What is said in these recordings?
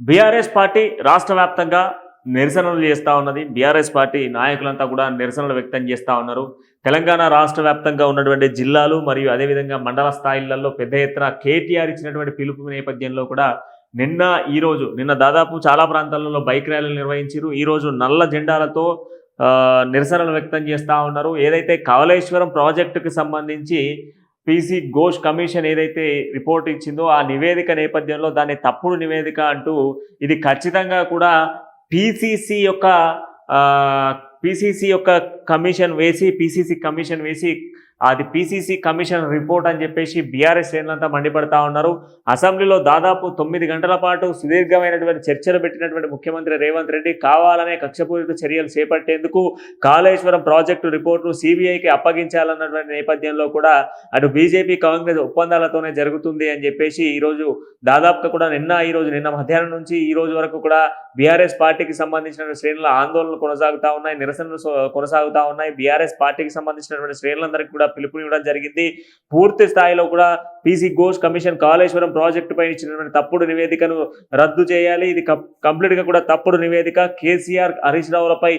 BRS party రాష్ట్ర వ్యాప్తంగా నిరసనలు చేస్తూ ఉన్నది. బీఆర్ఎస్ పార్టీ నాయకులంతా కూడా నిరసనలు వ్యక్తం చేస్తూ ఉన్నారు. తెలంగాణ రాష్ట్ర వ్యాప్తంగా ఉన్నటువంటి జిల్లాలు మరియు అదేవిధంగా మండల స్థాయిలలో పెద్ద ఎత్తున కేటీఆర్ ఇచ్చినటువంటి పిలుపు నేపథ్యంలో కూడా నిన్న ఈ రోజు నిన్న దాదాపు చాలా ప్రాంతాలలో బైక్ ర్యాలీలు నిర్వహించారు ఈ రోజు నల్ల జెండాలతో నిరసనలు వ్యక్తం చేస్తూ ఉన్నారు. ఏదైతే కవలేశ్వరం ప్రాజెక్టుకు సంబంధించి పీసీ ఘోష్ కమిషన్ ఏదైతే రిపోర్ట్ ఇచ్చిందో ఆ నివేదిక నేపథ్యంలో దాన్ని తప్పుడు నివేదిక అంటూ ఇది ఖచ్చితంగా కూడా పీసీసీ యొక్క పీసీసీ యొక్క కమిషన్ వేసి పీసీసీ కమిషన్ వేసి అది పీసీసీ కమిషన్ రిపోర్ట్ అని చెప్పేసి బీఆర్ఎస్ శ్రేణులంతా మండిపడతా ఉన్నారు. అసెంబ్లీలో దాదాపు తొమ్మిది గంటల పాటు సుదీర్ఘమైనటువంటి చర్చలు పెట్టినటువంటి ముఖ్యమంత్రి రేవంత్ రెడ్డి కావాలనే కక్షపూరిత చర్యలు చేపట్టేందుకు కాళేశ్వరం ప్రాజెక్టు రిపోర్టును సిబిఐకి అప్పగించాలన్నటువంటి నేపథ్యంలో కూడా అటు బీజేపీ కాంగ్రెస్ ఒప్పందాలతోనే జరుగుతుంది అని చెప్పేసి ఈరోజు దాదాపుగా కూడా నిన్న ఈ రోజు నిన్న మధ్యాహ్నం నుంచి ఈ రోజు వరకు కూడా బీఆర్ఎస్ పార్టీకి సంబంధించిన శ్రేణుల ఆందోళనలు కొనసాగుతా ఉన్నాయి నిరసనలు కొనసాగుతా ఉన్నాయి. బీఆర్ఎస్ పార్టీకి సంబంధించినటువంటి శ్రేణులందరికీ కూడా పిలుపునివ్వడం జరిగింది. పూర్తి స్థాయిలో కూడా P C Ghosh commission Kaleshwaram project పైన ఇచ్చినటువంటి తప్పుడు నివేదికను రద్దు చేయాలి. ఇది కంప్లీట్గా కూడా తప్పుడు నివేదిక. కేసీఆర్ హరీష్ రావులపై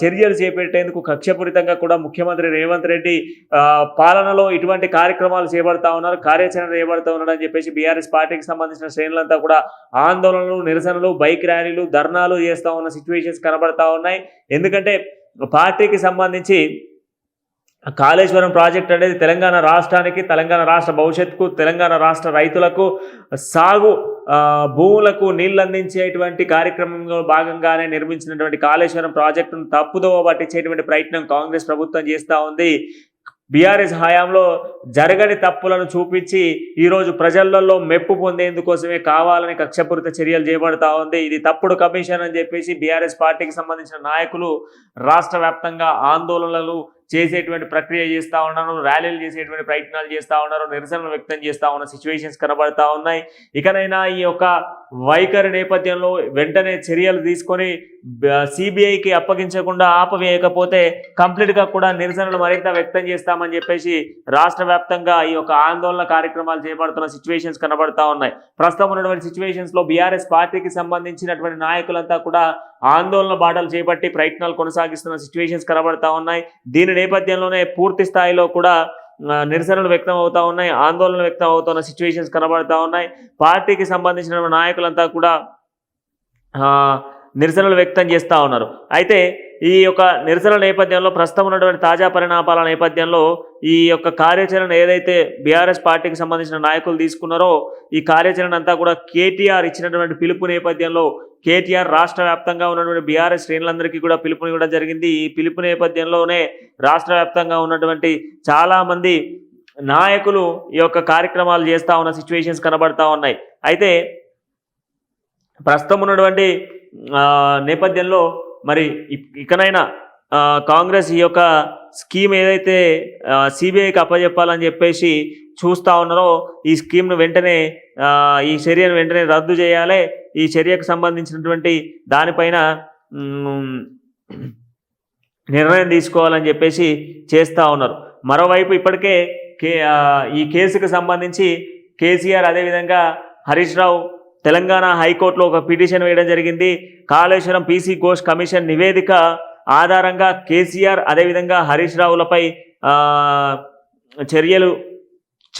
చర్యలు చేపట్టేందుకు కక్షపూరితంగా కూడా ముఖ్యమంత్రి రేవంత్ రెడ్డి ఆ, పాలనలో ఇటువంటి కార్యక్రమాలు చేపడతా ఉన్నారు. కార్యాచరణ చేపడతా ఉన్నారు అని చెప్పేసి బీఆర్ఎస్ పార్టీకి సంబంధించిన శ్రేణులంతా కూడా ఆందోళనలు నిరసనలు బైక్ ర్యాలీలు ధర్నాలు చేస్తా ఉన్న సిచ్యువేషన్స్ కనబడతా ఉన్నాయి. ఎందుకంటే పార్టీకి సంబంధించి కాళేశ్వరం ప్రాజెక్ట్ అనేది తెలంగాణ రాష్ట్రానికి తెలంగాణ రాష్ట్ర భవిష్యత్తుకు తెలంగాణ రాష్ట్ర రైతులకు సాగు భూములకు నీళ్ళు అందించేటువంటి కార్యక్రమంలో భాగంగానే నిర్మించినటువంటి కాళేశ్వరం ప్రాజెక్టును తప్పుదోవ పట్టించేటువంటి ప్రయత్నం కాంగ్రెస్ ప్రభుత్వం చేస్తూ ఉంది. బీఆర్ఎస్ హయాంలో జరగని తప్పులను చూపించి ఈరోజు ప్రజలలో మెప్పు పొందేందుకోసమే కావాలని కక్షపూరిత చర్యలు చేపడతా ఉంది. ఇది తప్పుడు కమిషన్ అని చెప్పేసి బీఆర్ఎస్ పార్టీకి సంబంధించిన నాయకులు రాష్ట్ర వ్యాప్తంగా ఆందోళనలు చేసేటువంటి ప్రక్రియ చేస్తూ ఉన్నారు ర్యాలీలు చేసేటువంటి ప్రయత్నాలు చేస్తూ ఉన్నారు నిరసనలు వ్యక్తం చేస్తూ ఉన్న సిచ్యువేషన్స్ కనబడతా ఉన్నాయి. ఇకనైనా ఈ యొక్క వైఖరి నేపథ్యంలో వెంటనే చర్యలు తీసుకొని సిబిఐకి అప్పగించకుండా ఆపవేయకపోతే కంప్లీట్గా కూడా నిరసనలు మరింత వ్యక్తం చేస్తామని చెప్పేసి రాష్ట్ర వ్యాప్తంగా ఈ యొక్క ఆందోళన కార్యక్రమాలు చేపడుతున్న సిచ్యువేషన్స్ కనబడతా ఉన్నాయి. ప్రస్తుతం ఉన్నటువంటి సిచ్యువేషన్స్లో బీఆర్ఎస్ పార్టీకి సంబంధించినటువంటి నాయకులంతా కూడా ఆందోళన బాటలు చేపట్టి ప్రయత్నాలు కొనసాగిస్తున్న సిచ్యువేషన్స్ కనబడతా ఉన్నాయి. దీని నేపథ్యంలోనే పూర్తి స్థాయిలో కూడా నిరసనలు వ్యక్తం అవుతా ఉన్నాయి. ఆందోళనలు వ్యక్తం అవుతున్న సిచ్యువేషన్స్ కనబడతా ఉన్నాయి. పార్టీకి సంబంధించిన నాయకులంతా కూడా నిరసనలు వ్యక్తం చేస్తూ ఉన్నారు. అయితే ఈ యొక్క నిరసనల నేపథ్యంలో ప్రస్తుతం ఉన్నటువంటి తాజా పరిణామాల నేపథ్యంలో ఈ యొక్క కార్యాచరణ ఏదైతే బీఆర్ఎస్ పార్టీకి సంబంధించిన నాయకులు తీసుకున్నారో ఈ కార్యాచరణ అంతా కూడా కేటీఆర్ ఇచ్చినటువంటి పిలుపు నేపథ్యంలో కేటీఆర్ రాష్ట్ర వ్యాప్తంగా ఉన్నటువంటి బీఆర్ఎస్ శ్రేణులందరికీ కూడా పిలుపునివ్వడం జరిగింది. ఈ పిలుపు నేపథ్యంలోనే రాష్ట్ర వ్యాప్తంగా ఉన్నటువంటి చాలామంది నాయకులు ఈ యొక్క కార్యక్రమాలు చేస్తూ ఉన్న సిచ్యువేషన్స్ కనబడతా ఉన్నాయి. అయితే ప్రస్తుతం ఉన్నటువంటి నేపథ్యంలో మరి ఇకనైనా కాంగ్రెస్ ఈ యొక్క స్కీమ్ ఏదైతే సిబిఐకి అప్పచెప్పాలని చెప్పేసి చూస్తూ ఉన్నారో ఈ స్కీమ్ను వెంటనే ఈ చర్యను వెంటనే రద్దు చేయాలి. ఈ చర్యకు సంబంధించినటువంటి దానిపైన నిర్ణయం తీసుకోవాలని చెప్పేసి చేస్తూ ఉన్నారు. మరోవైపు ఇప్పటికే కే ఈ కేసుకు సంబంధించి కేసీఆర్ అదేవిధంగా హరీష్ రావు తెలంగాణ హైకోర్టులో ఒక పిటిషన్ వేయడం జరిగింది. కాళేశ్వరం పీసీ ఘోష్ కమిషన్ నివేదిక ఆధారంగా కేసీఆర్ అదేవిధంగా హరీష్ రావులపై చర్యలు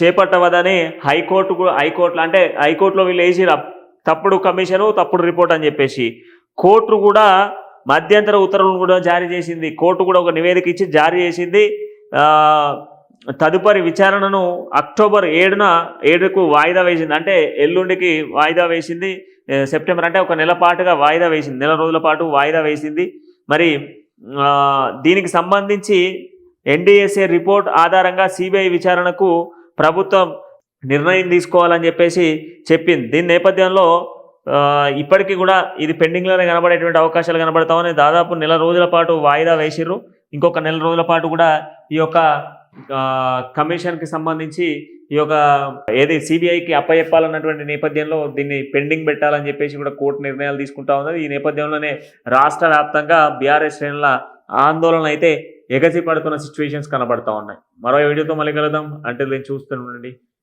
చేపట్టవదని హైకోర్టు కూడా- హైకోర్టులో అంటే హైకోర్టులో వీళ్ళు వేసి తప్పుడు కమిషను తప్పుడు రిపోర్ట్ అని చెప్పేసి కోర్టు కూడా మధ్యంతర ఉత్తర్వులను కూడా జారీ చేసింది. కోర్టు కూడా ఒక నివేదిక ఇచ్చి జారీ చేసింది. తదుపరి విచారణను అక్టోబర్ ఏడున ఏడుకు వాయిదా వేసింది. అంటే ఎల్లుండికి వాయిదా వేసింది. సెప్టెంబర్ అంటే ఒక నెల పాటుగా వాయిదా వేసింది. నెల రోజుల పాటు వాయిదా వేసింది. మరి దీనికి సంబంధించి ఎన్డీఎస్ఏ రిపోర్ట్ ఆధారంగా సిబిఐ విచారణకు ప్రభుత్వం నిర్ణయం తీసుకోవాలని చెప్పేసి చెప్పింది. దీని నేపథ్యంలో ఇప్పటికీ కూడా ఇది పెండింగ్లోనే కనబడేటువంటి అవకాశాలు కనబడతామని దాదాపు నెల రోజుల పాటు వాయిదా వేసిర్రు. ఇంకొక నెల రోజుల పాటు కూడా ఈ యొక్క కమిషన్కి సంబంధించి ఈ యొక్క ఏది సిబిఐకి అప్పచెప్పాలన్నటువంటి నేపథ్యంలో దీన్ని పెండింగ్ పెట్టాలని చెప్పేసి కూడా కోర్టు నిర్ణయాలు తీసుకుంటా ఉన్నది. ఈ నేపథ్యంలోనే రాష్ట్ర వ్యాప్తంగా బీఆర్ఎస్ శ్రేణుల ఆందోళన అయితే ఎగసి పడుతున్న సిచ్యువేషన్స్ కనబడతా ఉన్నాయి. మరో వీడియోతో మళ్ళీ కలుద్దాం. అంటే నేను చూస్తూనే ఉండండి.